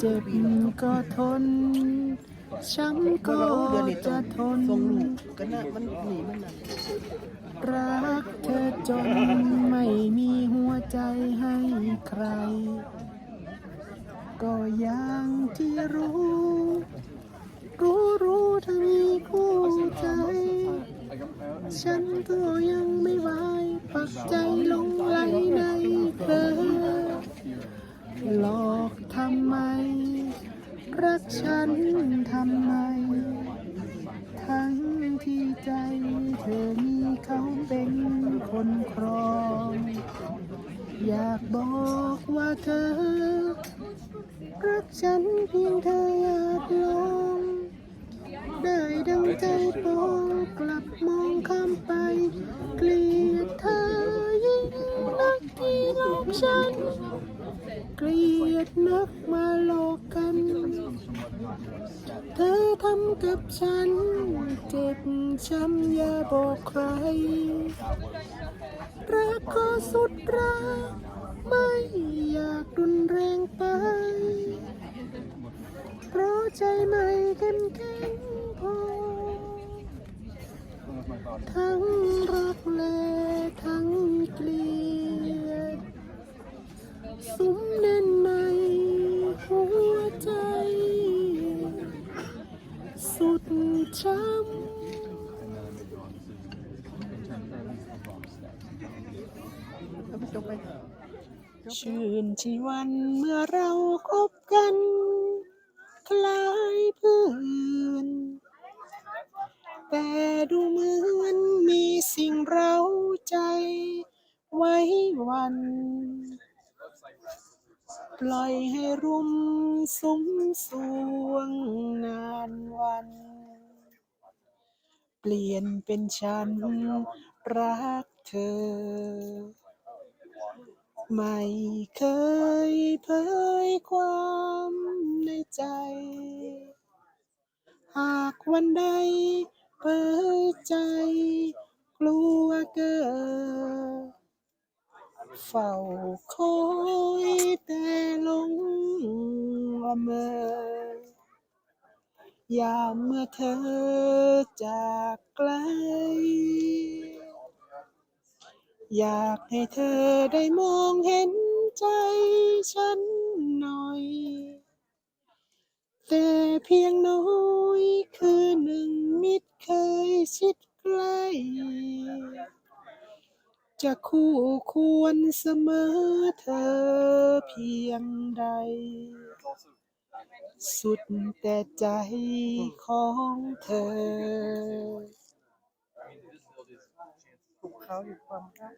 เจ็บก็ทน ช้ำก็จะทน ทรงลูกก็น่ะมันหนีมันนะรักเธอจนไม่มีหัวใจให้ใคร ก็อย่างที่รู้ รู้รู้เธอมีคู่ใจ ฉันก็ยังไม่ไหวปักใจลงไหลในเธอหลอก ทำไม รักฉันทำไม ทั้งที่ใจเธอมีเขาเป็นคนครอง อยากบอกว่าเธอ รักฉันเพียงเธออยากลองได้ดังใจปองกลับมองข้ามไป เกลียดเธอยิ่งนักที่หลอกฉัน เกลียดนักมาหลอกกัน เธอทำกับฉัน เจ็บช้ำอย่าบอกใคร รักก็สุดรักไม่อยากรุนแรงไป เพราะใจไม่เข้มแข็งพอ ทั้งรักและ จบไปชื่นชีวันเมื่อเราคบกัน คล้ายเพื่อนแต่ดูเหมือนมีสิ่งเร้าใจไว้วัน ปล่อยให้รุมสุมสวงนานวัน เปลี่ยนเป็นฉันรักเธอ ไม่เคยเผยความในใจ หากวันใดเผยใจ กลัวเกิดเฝ้าคอยแต่ลงละเมอยามเมื่อเธอจากไกล อยากให้เธอได้มองเห็นใจฉันหน่อย แต่เพียงน้อยคือหนึ่งมิตรเคยชิดใกล้ จะคู่ควรเสมอเธอเพียงใด สุดแต่ใจของเธอ เขาอยู่ความรัก